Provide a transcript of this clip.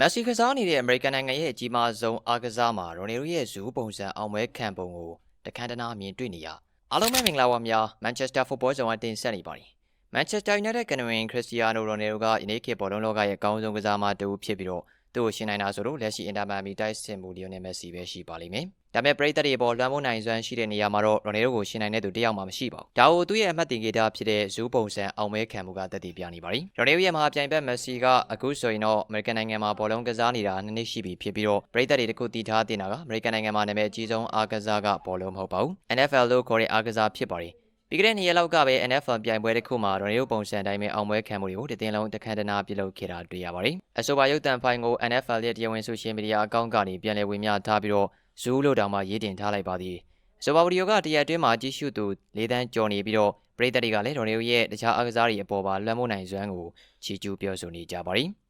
မက်ဆီကစားနေတဲ့အမေရိကန်နိုင်ငံရဲ့အကြီးမားဆုံးအားကစားမှာရိုနယ်ဒိုရဲ့ဇူးပုံစံအောင်ပွဲခံပုံကိုတခမ်းတနာမြင်တွေ့နေရအားလုံးပဲမင်္ဂလာပါများမန်ချက်စတာဖုတ်ဘောဇုံအတင်ဆက်နေပါတယ်မန်ချက်စတာယူနိုက်တက်ကနဝင်ခရစ္စတီယာနိုရိုနယ်ဒိုကယနေ့ခေတ်ဘောလုံးလောကရဲ့အကောင်းဆုံးကစားမတူဖြစ်ပြီးတော့သူ့ကိုရှင်းနိုင်တာဆိုတော့လက်ရှိအင်တာမန်မီတိုက်စင်မှုလီယိုနယ်မက်ဆီပဲရှိပါလိမ့်မယ် ဒါပေမဲ့ပရိသတ်တွေပေါ်လွှမ်းမိုးနိုင်စွမ်းရှိတဲ့နေရာမှာတော့ရိုနယ်ဒိုကိုရှင်းနိုင်တဲ့သူတယောက်မှမရှိပါဘူး။ဒါကိုသူ့ရဲ့အမှတ်တင်ကေတာဖြစ်တဲ့ဇူးပုံစံအောင်မဲခံမှုကတက်တည်ပြနေပါပြီ။ရိုနယ်ဒိုရဲ့မဟာပြိုင်ဘက်မက်ဆီကအခုဆိုရင်တော့အမေရိကန်နိုင်ငံမှာဘောလုံးကစားနေတာနှစ်နှစ်ရှိပြီဖြစ်ပြီးတော့ပရိသတ်တွေတခုတည်ထားတင်တာကအမေရိကန်နိုင်ငံမှာနာမည်အကြီးဆုံးအားကစားကဘောလုံးမဟုတ်ပါဘူး။ NFL လို့ခေါ်တဲ့အားကစားဖြစ်ပါတယ်။ပြီးကြတဲ့နေ့ရက်လောက်ကပဲ NFL ပြိုင်ပွဲတစ်ခုမှာရိုနယ်ဒိုပုံစံအတိုင်းပဲအောင်ပွဲခံမှုတွေကိုတည်င်းလုံးတခမ်းတနာပြုလုပ်ခဲ့တာတွေ့ရပါတယ်။အဆိုပါရုပ်သံဖိုင်ကို NFL ရဲ့တရားဝင်ဆိုရှယ်မီဒီယာအကောင့်ကနေပြန်လည်ဝင်မြထားပြီးတော့ ဇူးလို့တောင်မှရေးတင်ထားလိုက်ပါသေးတယ်။ဆိုပါဗီဒီယိုကတရက်အတွင်းမှာကြည့်ရှုသူ၄တန်းကျော်နေပြီးတော့ပရိသတ်တွေကလည်းရိုနယ်ဒိုရဲ့တခြားအားကစားတွေအပေါ်ပါလွှမ်းမိုးနိုင်စွမ်းကိုချီးကျူးပြောဆိုနေကြပါတယ်။